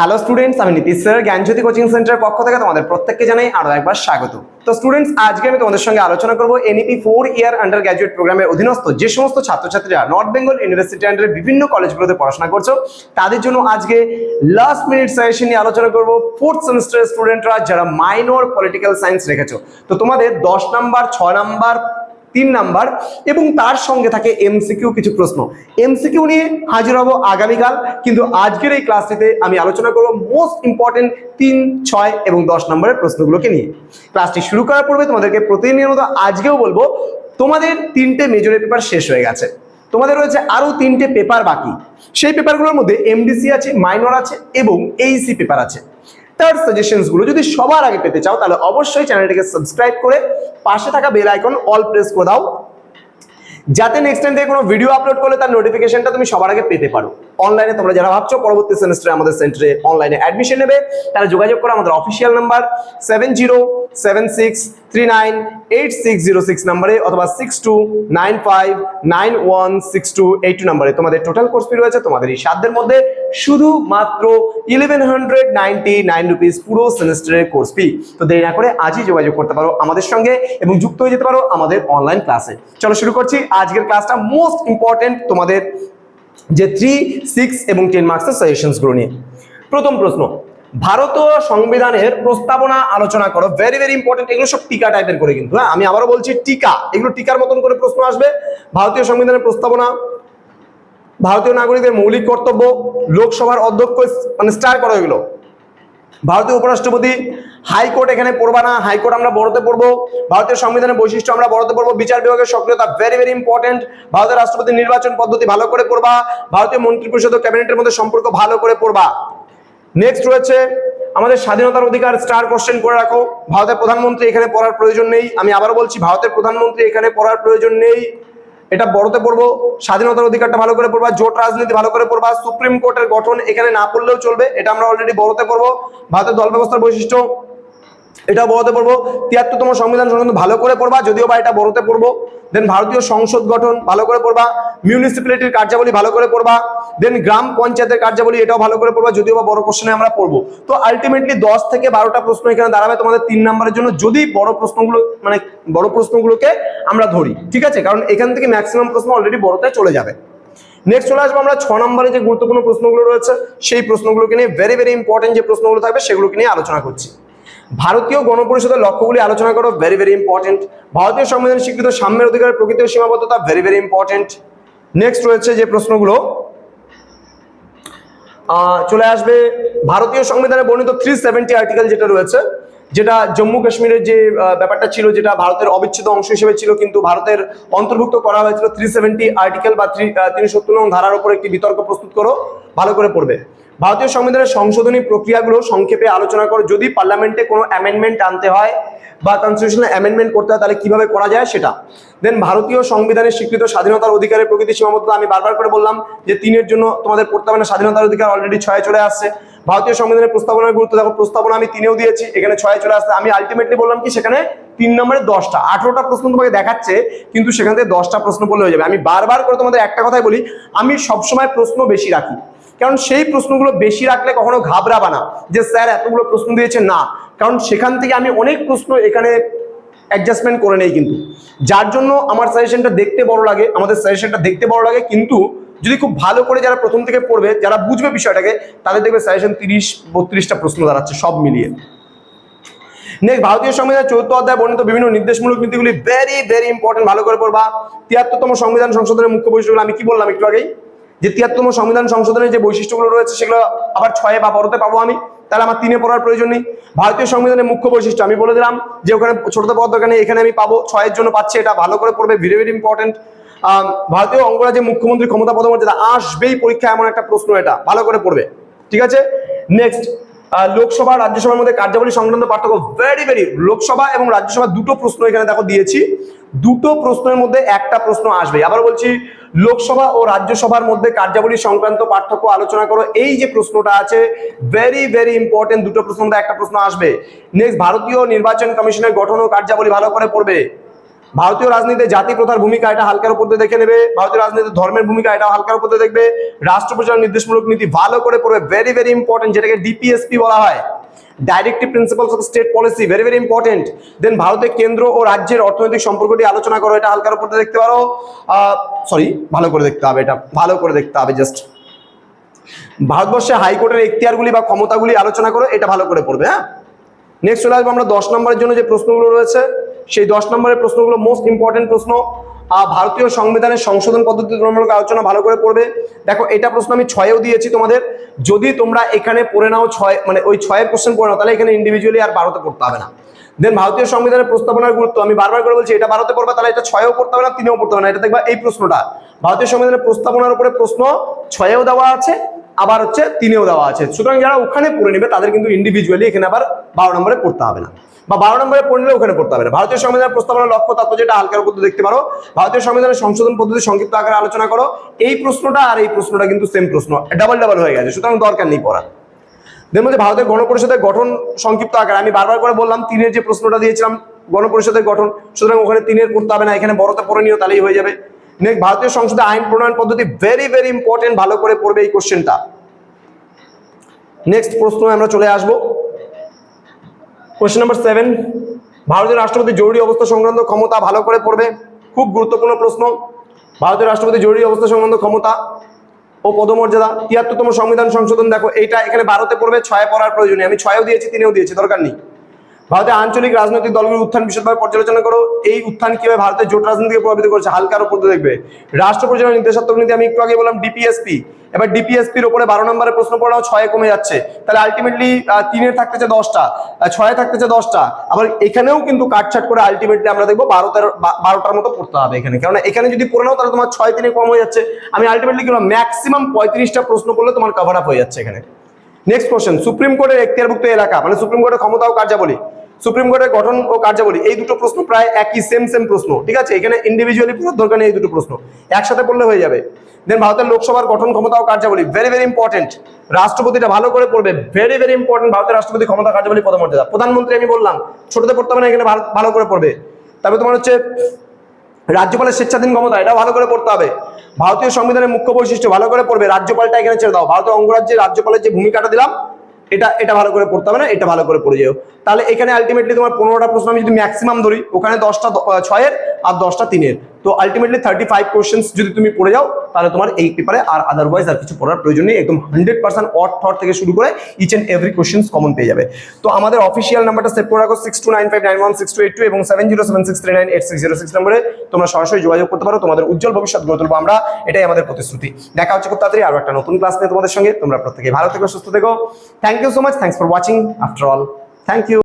Hello students আমি Nitish sir জ্ঞানজ্যোতি coaching সেন্টারের পক্ষ থেকে তোমাদের প্রত্যেককে জানাই আরও একবার স্বাগত। তো স্টুডেন্টস আজকে আমি তোমাদের সঙ্গে আলোচনা করব NEP four year undergraduate প্রোগ্রামের অধীনস্থ যে সমস্ত ছাত্রছাত্রীরা নর্থ বেঙ্গল ইউনিভার্সিটি আন্ডারের বিভিন্ন কলেজগুলোতে পড়াশোনা করছ, তাদের জন্য আজকে লাস্ট মিনিট সাজেশন নিয়ে আলোচনা করব। ফোর্থ সেমিস্টারের স্টুডেন্টরা যারা মাইনর পলিটিক্যাল সায়েন্স রেখেছো, তো তোমাদের দশ নাম্বার ছয় নাম্বার তিন নাম্বার, এবং তার সঙ্গে থাকে এমসিকিউ কিছু প্রশ্ন। এমসিকিউ নিয়ে হাজির হব আগামীকাল, কিন্তু আজকের এই ক্লাসটিতে আমি আলোচনা করব মোস্ট ইম্পর্টেন্ট তিন, ছয় এবং দশ নম্বরের প্রশ্নগুলোকে নিয়ে। ক্লাসটি শুরু করার পূর্বে তোমাদেরকে প্রতিনিয়ত আজকেও বলব, তোমাদের তিনটে মেজরের পেপার শেষ হয়ে গেছে। তোমাদের রয়েছে আরও তিনটে পেপার বাকি। সেই পেপারগুলোর মধ্যে এমডিসি আছে মাইনর আছে, এবং এইসি পেপার আছে। তার সাজেশনসগুলো যদি সবার আগে পেতে চাও, তাহলে অবশ্যই চ্যানেলটিকে সাবস্ক্রাইব করে পাশে থাকা বেল আইকন অল প্রেস করে দাও। যাতে নেক্সট টাইম থেকে কোনো ভিডিও আপলোড করলে তার নোটিফিকেশনটা তুমি সবার আগে পেতে পারো। অনলাইনে তোমরা যারা ভাবছ, পরবর্তী সেমিস্টারে আমাদের সেন্টারে অনলাইনে অ্যাডমিশন নেবে। তারা যোগাযোগ করো, আমাদের official number seven zero seven six three nine eight six zero six নাম্বারে অথবা six two nine five nine one six two eight two নাম্বারে তোমাদের টোটাল কোর্স ফি রয়েছে, তোমাদের এই সাধ্যের মধ্যে শুধুমাত্র eleven hundred ninety nine rupees পুরো সেমিস্টারের কোর্স ফি তো দেরি না করে আজই যোগাযোগ করতে পারো আমাদের সঙ্গে এবং যুক্ত হয়ে যেতে পারো আমাদের অনলাইন ক্লাসে চলো শুরু করছি, আজকের ক্লাসটা মোস্ট ইম্পর্টেন্ট তোমাদের যে থ্রি সিক্স এবং টেন মার্কসের সাজেশনসগুলো নিয়ে। প্রথম প্রশ্ন, ভারতীয় সংবিধানের প্রস্তাবনা আলোচনা করো। ভেরি ভেরি ইম্পর্টেন্ট এগুলো সব টিকা টাইপের করে কিন্তু হ্যাঁ? আমি আবারও বলছি টিকা, এগুলো টিকার মতন করে প্রশ্ন আসবে। ভারতীয় সংবিধানের প্রস্তাবনা, ভারতীয় নাগরিকদের মৌলিক কর্তব্য, লোকসভার অধ্যক্ষ মানে স্টার করো এগুলো। ভারতীয় উপরাষ্ট্রপতি হাইকোর্ট এখানে পড়বা না। হাইকোর্ট আমরা বড়তে পড়ব। ভারতের সংবিধানের বৈশিষ্ট্য আমরা বড়তে পড়ব। বিচার বিভাগের সক্রিয়তা ভেরি ভেরি ইম্পর্টেন্ট ভারতের রাষ্ট্রপতি নির্বাচন পদ্ধতি ভালো করে পড়বা। ভারতীয় মন্ত্রিপরিষদ ও ক্যাবিনেটের মধ্যে সম্পর্ক ভালো করে পড়বা। নেক্সট রয়েছে আমাদের স্বাধীনতার অধিকার স্টার কোশ্চেন করে রাখো। ভারতের প্রধানমন্ত্রী এখানে পড়ার প্রয়োজন নেই। আমি আবারও বলছি, ভারতের প্রধানমন্ত্রী এখানে পড়ার প্রয়োজন নেই। এটা বড়তে পড়ব। স্বাধীনতার অধিকারটা ভালো করে পড়বা। জোট রাজনীতি ভালো করে পড়বা। সুপ্রিম কোর্টের গঠন এখানে না পড়লেও চলবে। এটা আমরা অলরেডি বড়তে পড়ব। ভারতের দল ব্যবস্থার বৈশিষ্ট্য এটাও বড়তে পড়ব। তিয়াত্তরতম সংবিধান সংশোধন ভালো করে পড়বা, যদিও বা এটা বড়তে পড়ব। দেন ভারতীয় সংসদ গঠন ভালো করে পড়বা মিউনিসিপ্যালিটির কার্যাবলী ভালো করে পড়বা দেন গ্রাম পঞ্চায়েতের কার্যাবলী এটাও ভালো করে পড়বা, যদিও বা বড় কোশ্চেনে আমরা পড়ব। তো আলটিমেটলি দশ থেকে বারোটা প্রশ্ন এখানে দাঁড়াবে তোমাদের তিন নম্বরের জন্য, যদি বড় প্রশ্নগুলো মানে বড় প্রশ্নগুলোকে আমরা ধরি, ঠিক আছে? কারণ এখান থেকে ম্যাক্সিমাম প্রশ্ন অলরেডি বড়তে চলে যাবে। নেক্সট চলে আসব আমরা, ছ নম্বরে যে গুরুত্বপূর্ণ প্রশ্নগুলো রয়েছে, সেই প্রশ্নগুলোকে নিয়ে ভেরি ভেরি ইম্পর্টেন্ট যে প্রশ্নগুলো থাকবে, সেগুলোকে নিয়ে আলোচনা করছি। ভারতীয় গণপরিষদের লক্ষ্যগুলি আলোচনা করো ভেরি ভেরি ইম্পর্টেন্ট ভারতীয় সংবিধান স্বীকৃত সাম্যের অধিকারের প্রকৃত সীমাবদ্ধতা ভেরি ভেরি ইম্পর্টেন্ট নেক্সট রয়েছে যে প্রশ্নগুলো। চলে আসবে ভারতীয় সংবিধানে বর্ণিত থ্রি সেভেন্টি আর্টিকেল যেটা রয়েছে, যেটা জম্মু কাশ্মীরের যে ব্যাপারটা ছিল, যেটা ভারতের অবিচ্ছেদ্য অংশ হিসেবে ছিল, কিন্তু ভারতের অন্তর্ভুক্ত করা হয়েছিল থ্রি সেভেন্টি আর্টিকেল বা থ্রি তিনশো ধারার উপর একটি বিতর্ক প্রস্তুত করো, ভালো করে পড়বে। ভারতীয় সংবিধানের সংশোধনী প্রক্রিয়াগুলো সংক্ষেপে আলোচনা করো। যদি পার্লামেন্টে কোনো অ্যামেন্ডমেন্ট আনতে হয় বা কনস্টিটিউশনাল অ্যামেন্ডমেন্ট করতে হয়, তাহলে কীভাবে করা যায় সেটা? দেন ভারতীয় সংবিধানের স্বীকৃত স্বাধীনতার অধিকারের প্রকৃতি সীমাবদ্ধতা আমি বারবার করে বললাম যে তিনের জন্য তোমাদের পড়তে হবে না স্বাধীনতার অধিকার অলরেডি ছয়ে চলে আসছে। ভারতীয় সংবিধানের প্রস্তাবনার গুরুত্ব দেখো, প্রস্তাবনা আমি তিনেও দিয়েছি, এখানে ছয়ে চলে আসছে। আমি আলটিমেটলি বললাম কি, সেখানে তিন নম্বরে দশটা, আঠেরোটা প্রশ্ন তোমাকে দেখাচ্ছে, কিন্তু সেখান থেকে দশটা প্রশ্ন বললে হয়ে যাবে। আমি বারবার করে তোমাদের একটা কথাই বলি, আমি সবসময় প্রশ্ন বেশি রাখি। কারণ সেই প্রশ্নগুলো বেশি রাখলে কখনো ঘাবড়াবা না যে, স্যার, এতগুলো প্রশ্ন দিয়েছে না। কারণ সেখান থেকে আমি অনেক প্রশ্ন এখানে অ্যাডজাস্টমেন্ট করে নেই কিন্তু। যার জন্য আমার সাজেশনটা দেখতে বড় লাগে, আমাদের সাজেশনটা দেখতে বড় লাগে কিন্তু যদি খুব ভালো করে যারা প্রথম থেকে পড়বে, যারা বুঝবে বিষয়টাকে, তাদের দেখবে সাজেশন তিরিশ, বত্রিশটা প্রশ্ন দাঁড়াচ্ছে সব মিলিয়ে। নেক্সট ভারতীয় সংবিধান চৌদ্দ অধ্যায় বর্ণিত বিভিন্ন নির্দেশমূলক নীতিগুলি ভেরি ভেরি ইম্পর্টেন্ট ভালো করে পড়বা। তিয়াত্তরতম সংবিধান সংশোধনের মুখ্য বৈশিষ্ট্যগুলো আমি কি বললাম একটু আগেই? যে তিয়াত্তরতম সংবিধান সংশোধনের যে বৈশিষ্ট্যগুলো রয়েছে, সেগুলো আবার ছয়ে বা বড়তে পাবো আমি। তাহলে আমার তিনে পড়ার প্রয়োজন নেই। ভারতীয় সংবিধানের মুখ্য বৈশিষ্ট্য, আমি বলে দিলাম যে ওখানে ছোটতে পদ দোকানে এখানে আমি পাবো, ছয়ের জন্য পাচ্ছি, এটা ভালো করে পড়বে ভেরি ভেরি ইম্পর্টেন্ট ভারতীয় অঙ্গরাজ্যে মুখ্যমন্ত্রী ক্ষমতা পদমর্যাদা আসবেই পরীক্ষা এমন একটা প্রশ্ন এটা, ভালো করে পড়বে। ঠিক আছে? নেক্সট লোকসভা, রাজ্যসভার মধ্যে কার্যাবলী সংক্রান্ত পার্থক্য ভেরি ভেরি লোকসভা এবং রাজ্যসভা দুটো প্রশ্ন এখানে দেখো দিয়েছি। দুটো প্রশ্নের মধ্যে একটা প্রশ্ন আসবে। আবার বলছি, লোকসভা ও রাজ্যসভার মধ্যে কার্যাবলী সংক্রান্ত পার্থক্য আলোচনা করো। এই যে প্রশ্নটা আছে ভেরি ভেরি ইম্পর্টেন্ট দুটো প্রশ্ন একটা প্রশ্ন আসবে। নেক্সট ভারতীয় নির্বাচন কমিশনের গঠন ও কার্যাবলী ভালো করে পড়বে। ভারতীয় রাজনীতিতে জাতি প্রথার ভূমিকা এটা হালকার উপর দেখে নেবে। ভারতীয় রাজনীতিতে ধর্মের ভূমিকা এটা হালকার উপর দেখবে। রাষ্ট্র পরিচালনা নির্দেশমূলক নীতি ভালো করে পড়বে। ভেরি ভেরি ইম্পর্টেন্ট যেটাকে ডিপিএসপি বলা হয়। Directive principles of state policy very very important then ভারতের কেন্দ্র ও রাজ্যের অর্থনৈতিক সম্পর্কটি আলোচনা করো, এটা হালকার উপর দেখতে পারো। সরি ভালো করে দেখতে হবে এটা, ভালো করে দেখতে হবে জাস্ট ভারতবর্ষে হাইকোর্টের এখতিয়ারগুলি বা ক্ষমতাগুলি আলোচনা করো, এটা ভালো করে পড়বে হ্যাঁ? নেক্সট চলে আসব আমরা দশ নম্বরের জন্য যে প্রশ্নগুলো রয়েছে, সেই দশ নম্বরের প্রশ্নগুলো মোস্ট ইম্পর্টেন্ট প্রশ্ন। ভারতীয় সংবিধানের সংশোধন পদ্ধতি তুলনামূলক আলোচনা ভালো করে পড়বে। দেখো, এটা প্রশ্ন আমি ছয়েও দিয়েছি তোমাদের। যদি তোমরা এখানে পড়ে নাও ছয় মানে ওই ছয়ের কোশ্চেন পড়ে নাও, তাহলে এখানে ইন্ডিভিজুয়ালি আর বারোতে পড়তে হবে না। দেন ভারতীয় সংবিধানের প্রস্তাবনার গুরুত্ব, আমি বারবার করে বলছি, এটা বারোতে পড়বে, তাহলে এটা ছয়েও পড়তে হবে না, তিনেও পড়তে হবে না। এটা দেখবা এই প্রশ্নটা। ভারতীয় সংবিধানের প্রস্তাবনার উপরে প্রশ্ন ছয়েও দেওয়া আছে আবার হচ্ছে তিনেও দেওয়া আছে। সুতরাং যারা ওখানে পড়ে নেবে, তাদের কিন্তু ইন্ডিভিজুয়ালি এখানে আবার বারো নম্বরে পড়তে হবে না। বা বারো নম্বরে পড়লে ওখানে পড়তে হবে না। ভারতীয় সংবিধানের প্রস্তাবনার লক্ষ্য তত্ত্ব যেটা হালকার উপর দেখতে পারো, ভারতীয় সংবিধানের সংশোধন পদ্ধতি সংক্ষিপ্ত আকারে আলোচনা করো। এই প্রশ্নটা আর এই প্রশ্নটা কিন্তু সেম প্রশ্ন ডাবল ডাবল হয়ে গেছে, সুতরাং দরকার নেই পড়া এর মধ্যে ভারতের গণপরিষদের গঠন সংক্ষিপ্ত আকারে, আমি বারবার করে বললাম, তিনের যে প্রশ্নটা দিয়েছিলাম গণপরিষদের গঠন, সুতরাং ওখানে তিনের পড়তে হবে না, এখানে বড়তে পড়ে নিও, তাহলেই হয়ে যাবে। নেক্সট ভারতীয় সংসদে আইন প্রণয়ন পদ্ধতি ভেরি ভেরি ইম্পর্টেন্ট ভালো করে পড়বে এই কোশ্চেনটা নেক্সট প্রশ্ন আমরা চলে আসব। কোশ্চেন নাম্বার সেভেন ভারতীয় রাষ্ট্রপতি জরুরি অবস্থা সংক্রান্ত ক্ষমতা ভালো করে পড়বে, খুব গুরুত্বপূর্ণ প্রশ্ন। ভারতীয় রাষ্ট্রপতি জরুরি অবস্থা সংক্রান্ত ক্ষমতা ও পদমর্যাদা, তিয়াত্তরতম সংবিধান সংশোধন, দেখো, এইটা এখানে বারোতে পড়বে, ছয় পড়ার প্রয়োজনে আমি ছয়েও দিয়েছি, তিনেও দিয়েছি, দরকার নেই। ভারতের আঞ্চলিক রাজনৈতিক দলগুলির উত্থান বিশদভাবে পর্যালোচনা করো। এই উত্থান কীভাবে ভারতের জোট রাজনীতিকে প্রভাবিত করেছে হালকার উপর দেখবে। রাষ্ট্র পরিচালনা নির্দেশাত্মক নীতি আমি একটু আগে বললাম ডিপিএসপি এবার ডিপিএসপির উপরে বারো নম্বরের প্রশ্ন পড়াও ছয়ে কমে যাচ্ছে। তাহলে আলটিমেটলি তিনের থাকতেছে দশটা ছয়ে থাকতেছে দশটা। আবার এখানেও কিন্তু কাটছাট করে আলটিমেটলি আমরা দেখব বারো তেরো বারোটার মতো পড়তে হবে এখানে। কারণ এখানে যদি পড়ে নাও, তাহলে তোমার ছয় তিনে কম হয়ে যাচ্ছে। আমি আলটিমেটলি কি ম্যাক্সিমাম পঁয়ত্রিশটা প্রশ্ন করলে তোমার কভার আপ হয়ে যাচ্ছে এখানে। নেক্সট কোশ্চেন সুপ্রিম কোর্টের এখতিয়ারভুক্ত এলাকা মানে সুপ্রিম কোর্টের ক্ষমতা ও কার্যাবলী। সুপ্রিম কোর্টের গঠন ও কার্যাবলী, এই দুটো প্রশ্ন প্রায় একই সেম সেম প্রশ্ন, ঠিক আছে? এখানে ইন্ডিভিজুয়ালি পড়ার দরকার নেই এই দুটো প্রশ্ন, একসাথে পড়লে হয়ে যাবে। দেন ভারতের লোকসভার গঠন, ক্ষমতা ও কার্যাবলী ভেরি ভেরি ইম্পর্টেন্ট রাষ্ট্রপতিটা ভালো করে পড়বে ভেরি ভেরি ইম্পর্টেন্ট ভারতের রাষ্ট্রপতি ক্ষমতা কার্যাবলী পদমর্যাদা। প্রধানমন্ত্রী আমি বললাম ছোটতে পড়তে হবে না, এখানে ভালো- ভালো করে পড়বে। তারপরে তোমার হচ্ছে রাজ্যপালের স্বেচ্ছাধীন ক্ষমতা এটা ভালো করে পড়তে হবে। ভারতীয় সংবিধানের মুখ্য বৈশিষ্ট্য ভালো করে পড়বে, রাজ্যপালটা এখানে ছেড়ে দাও। ভারতীয় অঙ্গরাজ্যের রাজ্যপালের যে ভূমিকাটা দিলাম, এটা এটা ভালো করে পড়তে হবে না? এটা ভালো করে পড়ে যাও। তাহলে এখানে আলটিমেটলি তোমার পনেরোটা প্রশ্ন আমি যদি ম্যাক্সিমাম ধরি, ওখানে দশটা ছয়ের আর দশটা তিনের। তো আলটিমেটলি থার্টি ফাইভ কোশ্চেন্স যদি তুমি পড়ে যাও, তাহলে তোমার এই পেপারে আর আদারওয়াইজ আর কিছু পড়ার প্রয়োজন নেই। একদম হান্ড্রেড পার্সেন্ট অট থট থেকে শুরু করে each and every questions common পেয়ে যাবে। তো আমাদের অফিসিয়াল নাম্বারটা সেভ করে রাখো six two nine five nine one six two eight two এবং seven zero seven six three nine eight six zero six নম্বরে তোমরা সরাসরি যোগাযোগ করতে পারো, তোমাদের উজ্জ্বল ভবিষ্যৎ গড়ে তুলবো আমরা। এটাই আমাদের প্রতিশ্রুতি। দেখা হচ্ছে খুব তাড়াতাড়ি আরও একটা নতুন ক্লাস নিয়ে তোমাদের সঙ্গে। তোমরা প্রত্যেকে ভালো থেকো, সুস্থ থেকো। Thank you so much thanks for watching after all thank you